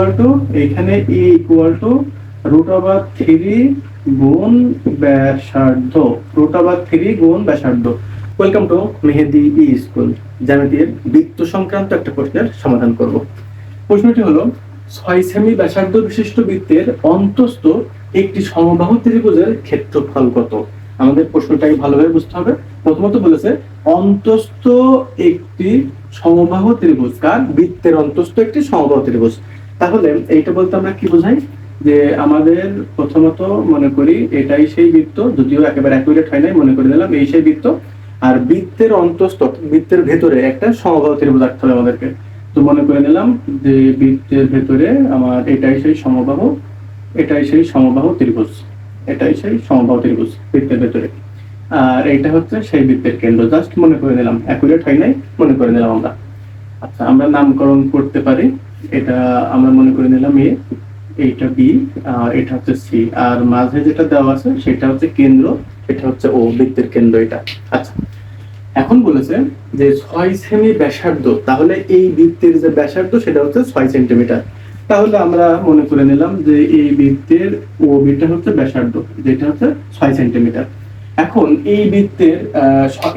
Equal to এইখানে ই equal to root over three গুণ ব্যাসার্ধ রুট ওভার থ্রি গুণ ব্যাসার্ধ। Welcome to Mehedi E school জ্যামিতির বৃত্ত সংক্রান্ত একটা প্রশ্নের সমাধান করব। প্রশ্নটি হলো, ছয় সেমি ব্যাসার্ধ বিশিষ্ট বৃত্তের অন্তস্থ একটি সমবাহু ত্রিভুজের ক্ষেত্রফল কত? আমাদের প্রশ্নটাকে ভালোভাবে বুঝতে হবে। প্রথমত বলেছে, অন্তস্থ একটি সমবাহু ত্রিভুজ। কার? বৃত্তের অন্তস্থ একটি সমবাহু ত্রিভুজ। তাহলে এইটা বলতে আমরা কি বোঝাই? যে আমাদের প্রথমত মনে করি এটাই সেই বৃত্ত, যদিও একেবারে অ্যাকুরেট হয় নাই, মনে করে নিলাম, এই সেই বৃত্ত। আর বৃত্তের অন্তস্থ, বৃত্তের ভেতরে একটা সমবাহু ত্রিভুজ আঁকতে হবে আমাদেরকে। তো মনে করে নিলাম যে বৃত্তের ভেতরে আমার এটাই সেই সমবাহ, এটাই সেই সমবাহ ত্রিভুজ, এটাই সেই সমবাহু ত্রিভুজ বৃত্তের ভেতরে। আর এটা হচ্ছে সেই বৃত্তের কেন্দ্র। জাস্ট মনে করে নিলাম অ্যাকুরেট হয় নাই, মনে করে নিলাম আমরা। আচ্ছা আমরা নামকরণ করতে পারি। এটা আমরা মনে করে নিলাম এ, এইটা বি এটা হচ্ছে সি। আর মাঝে যেটা দেওয়া আছে, সেটা হচ্ছে কেন্দ্র, এটা হচ্ছে ও, বৃত্তের কেন্দ্র এটা। আচ্ছা এখন বলেছে যে ছয় সেমি ব্যাসার্ধ, তাহলে এই বৃত্তের যে ব্যাসার্ধ, সেটা হচ্ছে ছয় সেন্টিমিটার। তাহলে আমরা মনে করে নিলাম যে এই বৃত্তের ও বিটা হচ্ছে ব্যাসার্ধ, যেটা হচ্ছে ছয় সেন্টিমিটার। এখন এই বৃত্তের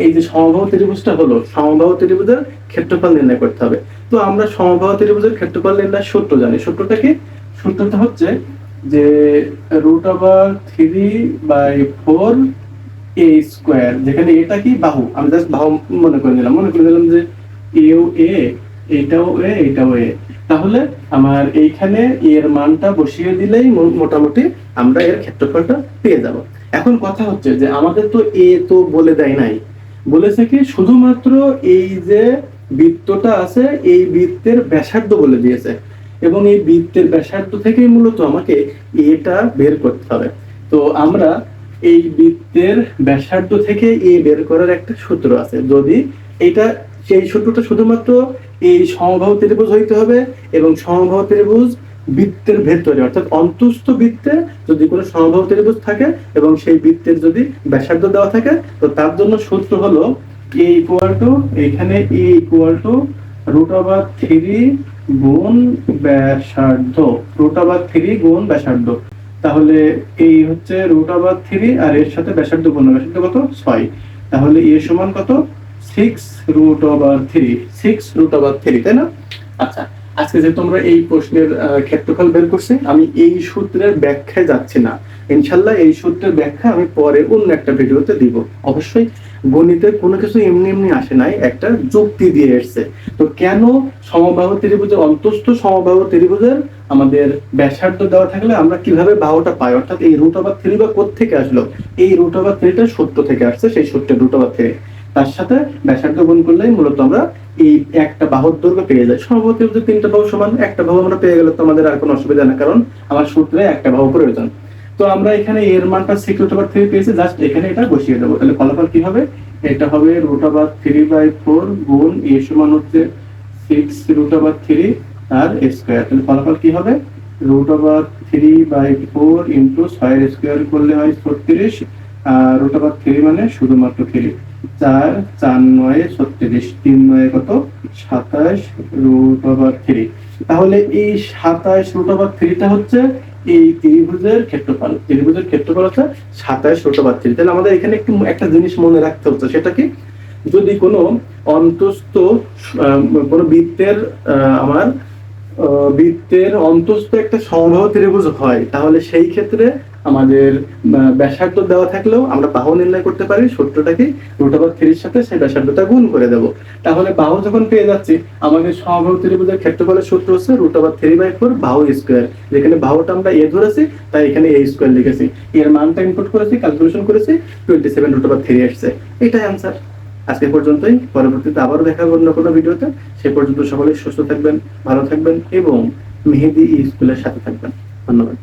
এই যে সমবাহু ত্রিভুজটা হলো, সমবাহু ত্রিভুজের ক্ষেত্রফল নির্ণয় করতে হবে। তো আমরা সমবাহু ত্রিভুজের ক্ষেত্রফল নির্ণয় সূত্র জানি। সূত্রটা কি? সূত্রটা হচ্ছে যে root over three by four A square যেখানে এটা কি? বাহু। আমি জাস্ট বাহু মনে করে নিলাম। মনে করে নিলাম যে এও এ, এটাও এ এটাও এ। তাহলে আমার এইখানে এর মানটা বসিয়ে দিলেই মোটামুটি আমরা এর ক্ষেত্রফলটা পেয়ে যাব। এখন কথা হচ্ছে যে আমাদের তো এ তো বলে দেয় নাই। বলেছে কি, শুধুমাত্র এই যে বৃত্তটা আছে, এই বৃত্তের ব্যাসার্ধ বলে দিয়েছে। এবং এই বৃত্তের ব্যাসার্ধ থেকেই মূলত আমাকে এটা বের করতে হবে। তো আমরা এই বৃত্তের ব্যাসার্ধ থেকে এ বের করার একটা সূত্র আছে। যদি এটা, সেই সূত্রটা শুধুমাত্র এই সমবাহু ত্রিভুজ হইতে হবে এবং সমবাহু ত্রিভুজ বৃত্তের ভেতরে, অর্থাৎ অন্তস্থ বৃত্তে যদি কোনো সমবাহু ত্রিভুজ থাকে এবং সেই বৃত্তের যদি ব্যাসার্ধ দেওয়া থাকে, তো তার জন্য সূত্র হলো এ ইকুয়াল টু এখানে A equal to root over three গুণ ব্যাসার্ধ রুট ওভার থ্রি গুণ ব্যাসার্ধ। তাহলে এই হচ্ছে রুট ওভার থ্রি আর এর সাথে ব্যাসার্ধ গুণ, ব্যাসার্ধ কত? ছয়। তাহলে এ সমান কত? Six root over three six root over three তাই না? আচ্ছা। আজকে যে তোমরা এই প্রশ্নের ক্ষেত্রফল বের করছে, আমি এই সূত্রের ব্যাখ্যায় যাচ্ছি না। ইনশাল্লাহ এই সূত্রের ব্যাখ্যা আমি পরে অন্য একটা ভিডিওতে দিব। অবশ্যই গণিতের কোনো কিছু এমনি এমনি আসে নাই, একটা যুক্তি দিয়ে এসছে। তো কেন সমবাহু ত্রিভুজের, অন্তস্থ সমবাহু ত্রিভুজের আমাদের ব্যাসার্ধ দেওয়া থাকলে আমরা কীভাবে বাহুটা পাই? অর্থাৎ এই রুট ওভার থ্রি বা থেকে আসলো? এই রুট ওভার থ্রিটা সূত্র থেকে আসছে, সেই সূত্রের রুট ওভার থ্রি। তার সাথে ব্যাসার্ধ গুণ করলেই মূলত আমরা এই একটা বাহুর দৈর্ঘ্য পেয়ে যাই। সম্ভবত যদি তিনটা বাহু সমান, একটা বাহু আমরা পেয়ে গেলে তো আমাদের আর কোনো অসুবিধা না কারণ আমার সূত্রে একটা বাহু প্রয়োজন। তো আমরা এখানে এর মানটা সিক্স রুট ওভার থ্রি পেয়েছি জাস্ট এখানে এটা বসিয়ে দেবো। তাহলে ফলাফল কি হবে? এটা হবে root over three by four গুণ এ সমান হচ্ছে সিক্স রুট ওভার থ্রি আর স্কোয়ার তাহলে ফলাফল কি হবে? Root over three by four into ছয়ের স্কোয়ার করলে হয় ছত্রিশ, আর রুট ওভার থ্রি মানে শুধুমাত্র থ্রি চার চার নয়, ছত্রিশ, তিন নয় কত? সাতাশ রুট ওভার থ্রি তাহলে এই সাতাশ রুট ওভার থ্রিটা হচ্ছে এই ত্রিভুজের ক্ষেত্রফল। ত্রিভুজের ক্ষেত্রফল হচ্ছে সাতাশ রুট ওভার থ্রি তাহলে আমাদের এখানে একটু একটা জিনিস মনে রাখতে হচ্ছে, সেটা কি? যদি কোনো অন্তস্থ কোনো বৃত্তের আমার বৃত্তের অন্তস্থ একটা সমবাহু ত্রিভুজ হয়, তাহলে সেই ক্ষেত্রে আমাদের ব্যাসার্ধ দেওয়া থাকলেও আমরা বাহু নির্ণয় করতে পারি, সূত্রটাকে রুট ওভার থ্রির সাথে সেই ব্যাসার্ধটা গুণ করে দেব। তাহলে বাহু যখন পেয়ে যাচ্ছি, আমাদের সমবাহু ত্রিভুজের ক্ষেত্রফলের সূত্র হচ্ছে রুট থ্রি বাই ফোর বাহু স্কোয়ার। যেখানে বাহুটা আমরা এ ধরেছি, তাই এখানে এ স্কোয়ার লিখেছি। এর মানটা ইনপুট করেছি ক্যালকুলেশন করেছি টোয়েন্টি সেভেন রুট থ্রি আসছে এটাই অ্যান্সার আজকে পর্যন্তই। পরবর্তীতে আবারও দেখা অন্য কোনো ভিডিওতে। সে পর্যন্ত সকলেই সুস্থ থাকবেন, ভালো থাকবেন এবং মেহেদি স্কুলের সাথে থাকবেন। ধন্যবাদ।